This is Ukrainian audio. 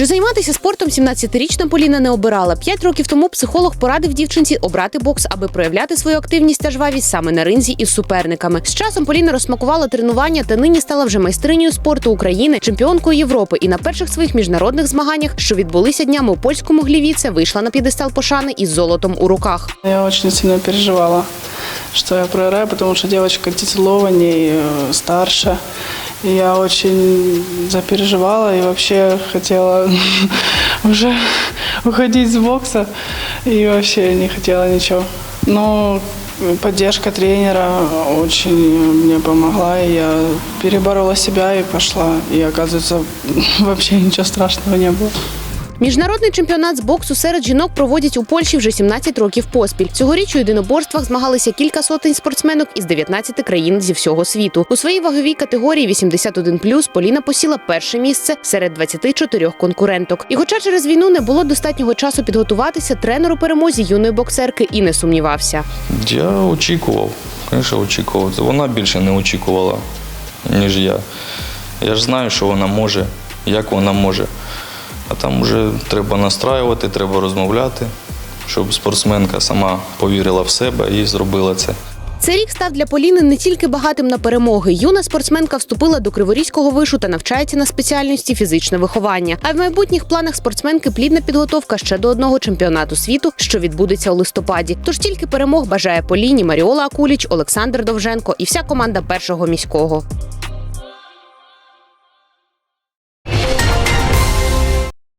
Чи займатися спортом 17-річна Поліна не обирала? П'ять років тому психолог порадив дівчинці обрати бокс, аби проявляти свою активність та жвавість саме на ринзі із суперниками. З часом Поліна розсмакувала тренування та нині стала вже майстринею спорту України, чемпіонкою Європи. І на перших своїх міжнародних змаганнях, що відбулися днями у польському глівіце, вийшла на п'єдестал пошани із золотом у руках. Я очень сильно переживала, что я проиграю, потому что девочка титулованней, э, старше. Я очень запереживала и вообще хотела уже уходить с бокса и вообще не хотела ничего. Но поддержка тренера очень мне помогла, и я переборола себя и пошла. И оказывается, вообще ничего страшного не было. Міжнародний чемпіонат з боксу серед жінок проводять у Польщі вже 17 років поспіль. Цьогоріч у єдиноборствах змагалися кілька сотень спортсменок із 19 країн зі всього світу. У своїй ваговій категорії 81+, Поліна посіла перше місце серед 24 конкуренток. І хоча через війну не було достатнього часу підготуватися, тренер у перемозі юної боксерки і не сумнівався. Я очікував, звісно, очікував. Вона більше не очікувала, ніж я. Я ж знаю, що вона може, як вона може. А там вже треба настраювати, треба розмовляти, щоб спортсменка сама повірила в себе і зробила це. Цей рік став для Поліни не тільки багатим на перемоги. Юна спортсменка вступила до Криворізького вишу та навчається на спеціальності фізичне виховання. А в майбутніх планах спортсменки плідна підготовка ще до одного чемпіонату світу, що відбудеться у листопаді. Тож тільки перемог бажає Поліні Маріола Акуліч, Олександр Довженко і вся команда першого міського.